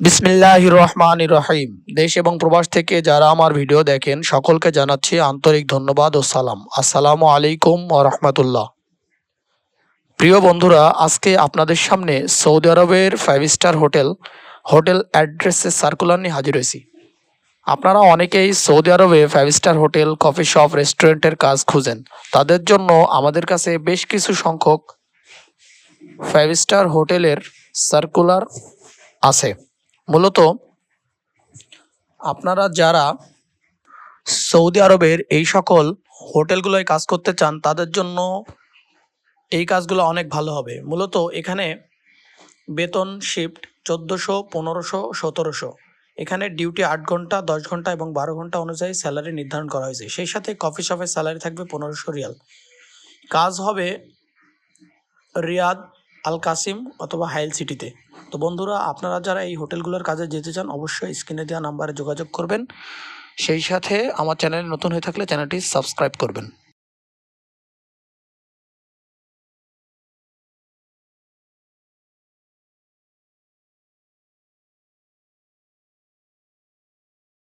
বিসমিল্লাহ রহমান রহিম। দেশ এবং প্রবাস থেকে যারা আমার ভিডিও দেখেন, সকলকে জানাচ্ছি আন্তরিক ধন্যবাদ ও সালাম। আসসালামু আলাইকুম ও রহমতুল্লাহ। প্রিয় বন্ধুরা, আজকে আপনাদের সামনে সৌদি আরবের ফাইভ স্টার হোটেল হোটেল অ্যাড্রেসের সার্কুলার নিয়ে হাজির হয়েছি। আপনারা অনেকেই সৌদি আরবে five star hotel coffee shop রেস্টুরেন্টের কাজ খুঁজেন। তাদের জন্য আমাদের কাছে বেশ কিছু সংখ্যক ফাইভ স্টার হোটেলের সার্কুলার আছে। মূলত আপনারা যারা সৌদি আরবের এই সকল হোটেলগুলোয় কাজ করতে চান, তাদের জন্য এই কাজগুলো অনেক ভালো হবে। মূলত এখানে বেতন শিফট চোদ্দোশো, পনেরোশো, সতেরোশো। এখানে ডিউটি আট ঘণ্টা, দশ ঘণ্টা এবং বারো ঘণ্টা অনুযায়ী স্যালারি নির্ধারণ করা হয়েছে। সেই সাথে কফি শপের স্যালারি থাকবে পনেরোশো রিয়াল। কাজ হবে রিয়াদ আল কাসিম অথবা হাইল সিটিতে। তো বন্ধুরা, আপনারা যারা এই হোটেলগুলোর কাজে যেতে চান, অবশ্যই স্ক্রিনে দেওয়া নাম্বারে যোগাযোগ করবেন। সেই সাথে আমার চ্যানেলে নতুন হয়ে থাকলে চ্যানেলটি সাবস্ক্রাইব করবেন।